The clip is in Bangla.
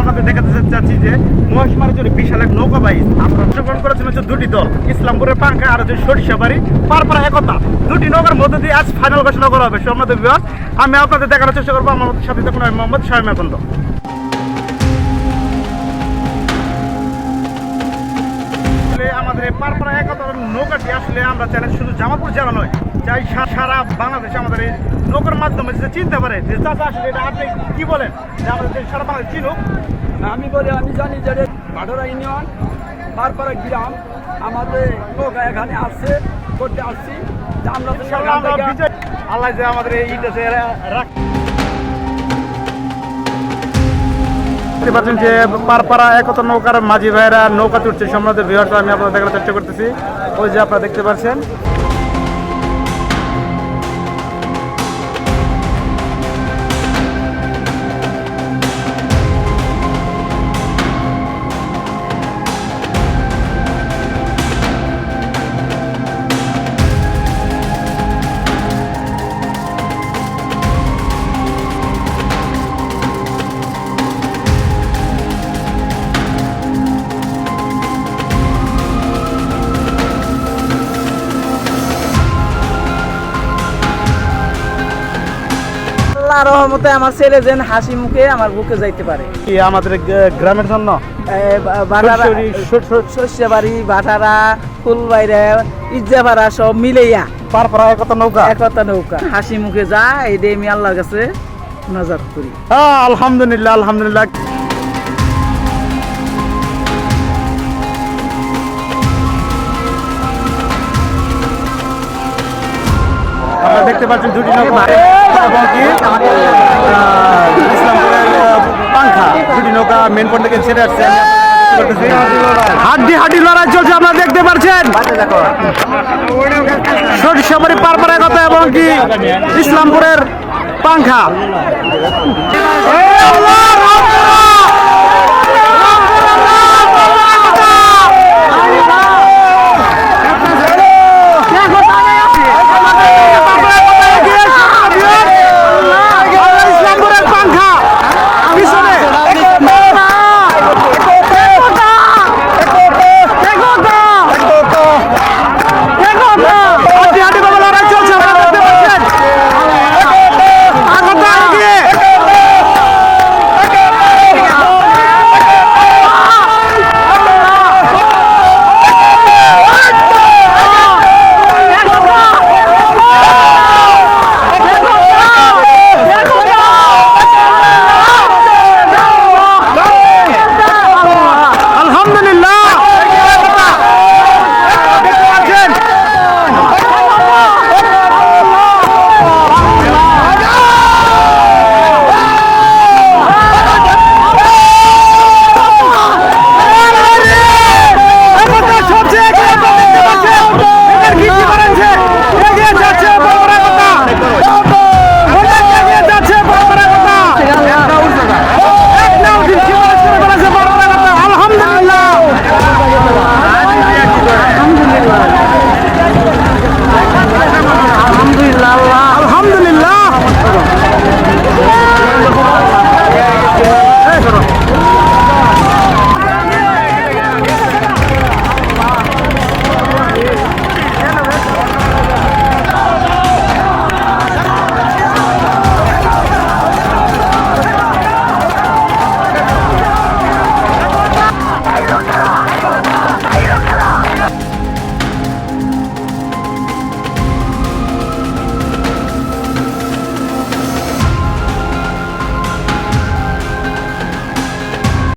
আপনাদের দেখাতে চাচ্ছি যে মহেশমারের জন্য বিশাল এক নৌকা বাইস আমরা অংশগ্রহণ করেছেন হচ্ছে দুটি দল, ইসলামপুরের পাঙ্কা আর হচ্ছে সরিষাবাড়ি। পারপাড়া একতা। দুটি নৌকার মধ্যে দিয়ে আজ ফাইনাল ঘোষণা করা হবে। সম্মানিত বিভাগ আমি আপনাদের দেখানোর চেষ্টা করব আমার সাথে দেখুন আমি মোহাম্মদ শাহিম আমাদের পারপাড়া একতার নৌকাটি আসলে আমরা চ্যালেঞ্জ শুধু জামালপুর জেলা নয় চাই সারা বাংলাদেশে আমাদের এই নৌকার মাধ্যমে যে চিনতে পারে যে চাচা আসলে এটা আপনি কি বলেন? যে আমাদের সারা বাংলাদেশ চিনুক। আমি বলি আমি জানি যে ভাটরা ইউনিয়ন পারপাড়া গ্রাম আমাদের নৌকা এখানে আসছে করতে আসছি। আমরা আল্লাহ যে আমাদের এই ইটা যে রাখ দেখতে পাচ্ছেন যে পারপাড়া একতা নৌকার মাঝি ভাইরা নৌকা তুলছে সম্রাট বিহার আমি আপনাদের দেখার চেষ্টা করতেছি। ওই যে আপনারা দেখতে পাচ্ছেন। আল্লাহ রহমতে আমার ছেলে যেন হাসি মুখে আমার বুকে যাইতে পারে। কি আমাদের গ্রামের জন্য? এ, বা- বাটারা ফুল বাইরে ইজ্জা শস্যবাড়ি বাটারা ফুলবাইরা ইজ্জাপাড়া সব মিলেইয়া। পারপাড়া একতা নৌকা? একতা নৌকা। হাসি মুখে যা এই আমি আল্লাহর কাছে নজর করি। হ্যাঁ আলহামদুলিল্লাহ আলহামদুলিল্লাহ। দেখতে পাচ্ছেন দুটি নৌকা এবং কি ইসলামপুরের পাংখা দুটি নৌকা মেন পয়েন্ট থেকে ছেড়ে আসছে। হাড্ডি হাড্ডি লড়াই চলছে আপনারা দেখতে পাচ্ছেন সরিষাবাড়ি পারপাড়া কথা এবং কি ইসলামপুরের পাংখা আল্লাহ!